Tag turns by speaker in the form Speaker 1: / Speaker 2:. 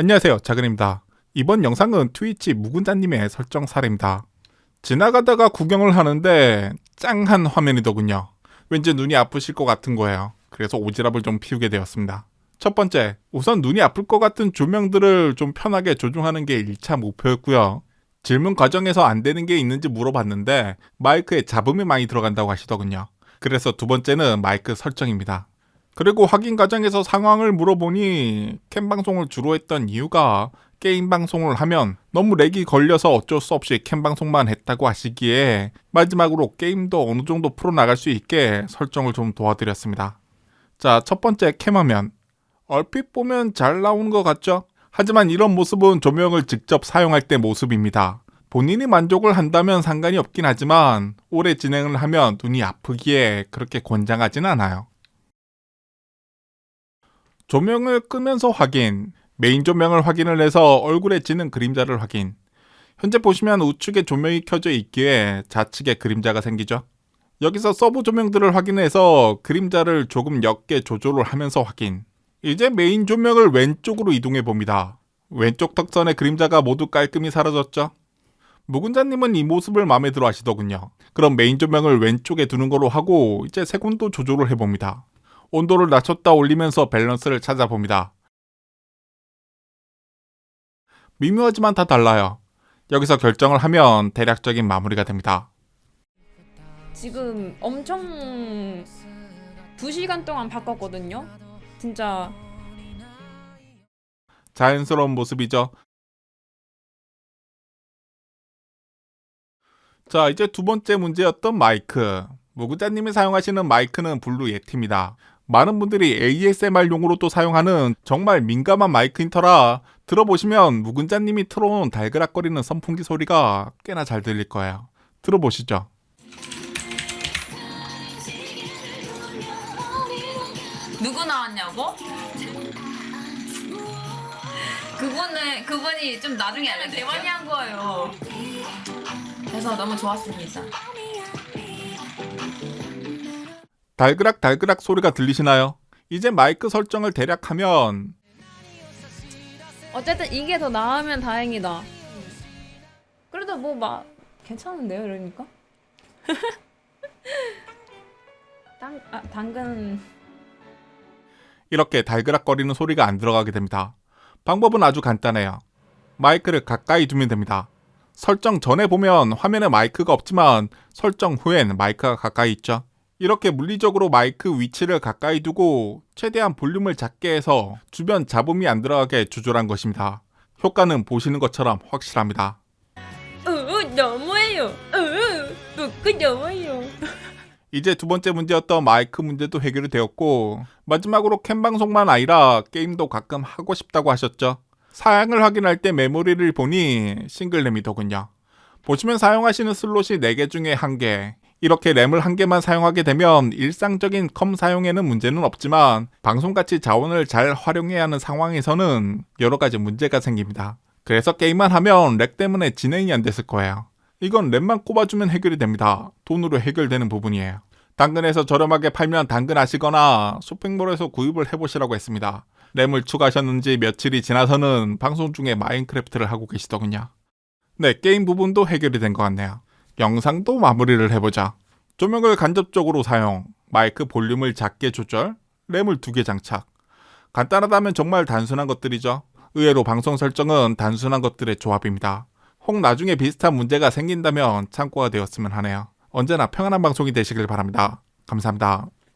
Speaker 1: 안녕하세요. 자근입니다. 이번 영상은 트위치 무군자님의 설정 사례입니다. 지나가다가 구경을 하는데 짱한 화면이더군요. 왠지 눈이 아프실 것 같은 거예요. 그래서 오지랖을 좀 피우게 되었습니다. 첫 번째 우선 눈이 아플 것 같은 조명들을 좀 편하게 조종하는 게 1차 목표였고요. 질문 과정에서 안 되는 게 있는지 물어봤는데 마이크에 잡음이 많이 들어간다고 하시더군요. 그래서 두 번째는 마이크 설정입니다 그리고 확인 과정에서 상황을 물어보니 캠 방송을 주로 했던 이유가 게임 방송을 하면 너무 렉이 걸려서 어쩔 수 없이 캠 방송만 했다고 하시기에 마지막으로 게임도 어느 정도 풀어 나갈 수 있게 설정을 좀 도와드렸습니다. 자, 첫 번째 캠 화면. 얼핏 보면 잘 나오는 것 같죠? 하지만 이런 모습은 조명을 직접 사용할 때 모습입니다. 본인이 만족을 한다면 상관이 없긴 하지만 오래 진행을 하면 눈이 아프기에 그렇게 권장하진 않아요. 조명을 끄면서 확인, 메인 조명을 확인을 해서 얼굴에 지는 그림자를 확인. 현재 보시면 우측에 조명이 켜져 있기에 좌측에 그림자가 생기죠. 여기서 서브 조명들을 확인해서 그림자를 조금 옅게 조절을 하면서 확인. 이제 메인 조명을 왼쪽으로 이동해 봅니다. 왼쪽 턱선의 그림자가 모두 깔끔히 사라졌죠. 무군자님은 이 모습을 마음에 들어 하시더군요. 그럼 메인 조명을 왼쪽에 두는 걸로 하고 이제 색온도 조절을 해봅니다. 온도를 낮췄다 올리면서 밸런스를 찾아봅니다. 미묘하지만 다 달라요. 여기서 결정을 하면 대략적인 마무리가 됩니다.
Speaker 2: 지금 엄청 2시간 동안 바꿨거든요. 진짜
Speaker 1: 자연스러운 모습이죠. 자, 이제 두 번째 문제였던 마이크. 무구자님이 사용하시는 마이크는 블루 예티입니다. 많은 분들이 ASMR용으로도 사용하는 정말 민감한 마이크인 터라 들어보시면 무근자님이 틀어놓은 달그락거리는 선풍기 소리가 꽤나 잘 들릴 거예요. 들어보시죠.
Speaker 3: 누구 나왔냐고? 그분은 그분이 좀 나중에 알려드릴게요. 대만이 한 거예요. 그래서 너무 좋았습니다.
Speaker 1: 달그락 달그락 소리가 들리시나요? 이제 마이크 설정을 대략 하면
Speaker 2: 어쨌든 이게 더 나으면 다행이다. 그래도 뭐 막 괜찮은데요, 이러니까? 당, 아, 당근
Speaker 1: 이렇게 달그락거리는 소리가 안 들어가게 됩니다. 방법은 아주 간단해요. 마이크를 가까이 두면 됩니다. 설정 전에 보면 화면에 마이크가 없지만 설정 후엔 마이크가 가까이 있죠. 이렇게 물리적으로 마이크 위치를 가까이 두고 최대한 볼륨을 작게 해서 주변 잡음이 안 들어가게 조절한 것입니다. 효과는 보시는 것처럼 확실합니다.
Speaker 2: 으 너무해요. 으 너무해요.
Speaker 1: 이제 두 번째 문제였던 마이크 문제도 해결이 되었고 마지막으로 캠 방송만 아니라 게임도 가끔 하고 싶다고 하셨죠. 사양을 확인할 때 메모리를 보니 싱글램이더군요. 보시면 사용하시는 슬롯이 4개 중에 1개. 이렇게 램을 한 개만 사용하게 되면 일상적인 컴 사용에는 문제는 없지만 방송같이 자원을 잘 활용해야 하는 상황에서는 여러 가지 문제가 생깁니다. 그래서 게임만 하면 렉 때문에 진행이 안 됐을 거예요. 이건 램만 꼽아주면 해결이 됩니다. 돈으로 해결되는 부분이에요. 당근에서 저렴하게 팔면 당근하시거나 쇼핑몰에서 구입을 해보시라고 했습니다. 램을 추가하셨는지 며칠이 지나서는 방송 중에 마인크래프트를 하고 계시더군요. 네, 게임 부분도 해결이 된 것 같네요. 영상도 마무리를 해보자. 조명을 간접적으로 사용, 마이크 볼륨을 작게 조절, 램을 두 개 장착. 간단하다면 정말 단순한 것들이죠. 의외로 방송 설정은 단순한 것들의 조합입니다. 혹 나중에 비슷한 문제가 생긴다면 참고가 되었으면 하네요. 언제나 평안한 방송이 되시길 바랍니다. 감사합니다.